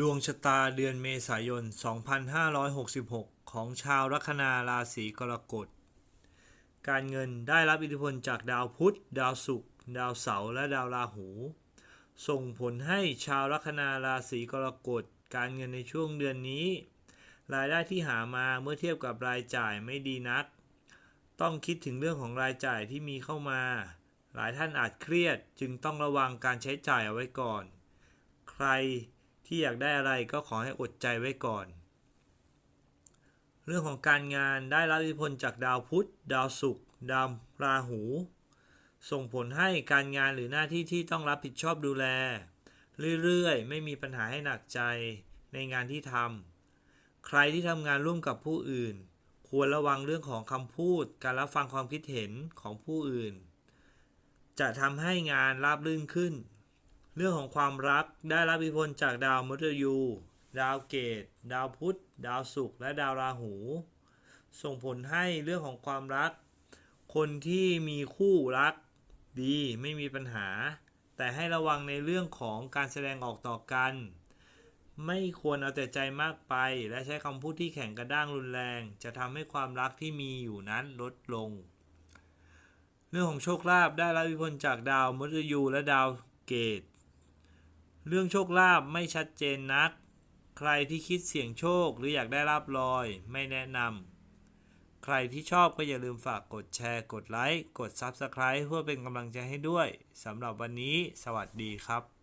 ดวงชะตาเดือนเมษายน 2566 ของชาวลัคนาราศีกรกฎ การเงินได้รับอิทธิพลจากดาวพุธ ดาวศุกร์ ดาวเสาร์ และดาวราหู ส่งผลให้ชาวลัคนาราศีกรกฎ การเงินในช่วงเดือนนี้ รายได้ที่หามาเมื่อเทียบกับรายจ่ายไม่ดีนัก ต้องคิดถึงเรื่องของรายจ่ายที่มีเข้ามา หลายท่านอาจเครียดจึงต้องระวังการใช้จ่ายเอาไว้ก่อน ใคร ที่อยากได้อะไรก็ขอให้อดใจไว้ก่อน เรื่องของการงานได้รับอิทธิพลจากดาวพุธ ดาวศุกร์ดาวราหู ส่งผลให้การงานหรือหน้าที่ที่ต้องรับผิดชอบดูแล เรื่อยๆ ไม่มีปัญหาให้หนักใจในงานที่ทำใครที่ทำงานร่วมกับผู้อื่น ควรระวังเรื่องของคำพูด การรับฟังความคิดเห็นของผู้อื่น จะทำให้งานราบรื่นขึ้น เรื่องของความรักได้รับอิทธิพลจากดาวมฤตยู ดาวเกต ดาวพุธ ดาวศุกร์และดาวราหู ส่งผลให้เรื่องของความรัก คนที่มีคู่รักดีไม่มีปัญหา แต่ให้ระวังในเรื่องของการแสดงออกต่อกัน ไม่ควรเอาแต่ใจมากไป และใช้คำพูดที่แข็งกระด้างรุนแรง จะทำให้ความรักที่มีอยู่นั้นลดลง เรื่องของโชคลาภได้รับอิทธิพลจากดาวมฤตยูและดาวเกต เรื่องโชคลาภไม่ชัดเจนนัก ใครที่คิดเสี่ยงโชคหรืออยากได้ลาบลอยไม่แนะนำ ใครที่ชอบก็อย่าลืมฝากกดแชร์ กดไลค์ กด Subscribe เพื่อเป็นกำลังใจให้ด้วย สำหรับวันนี้ สวัสดีครับ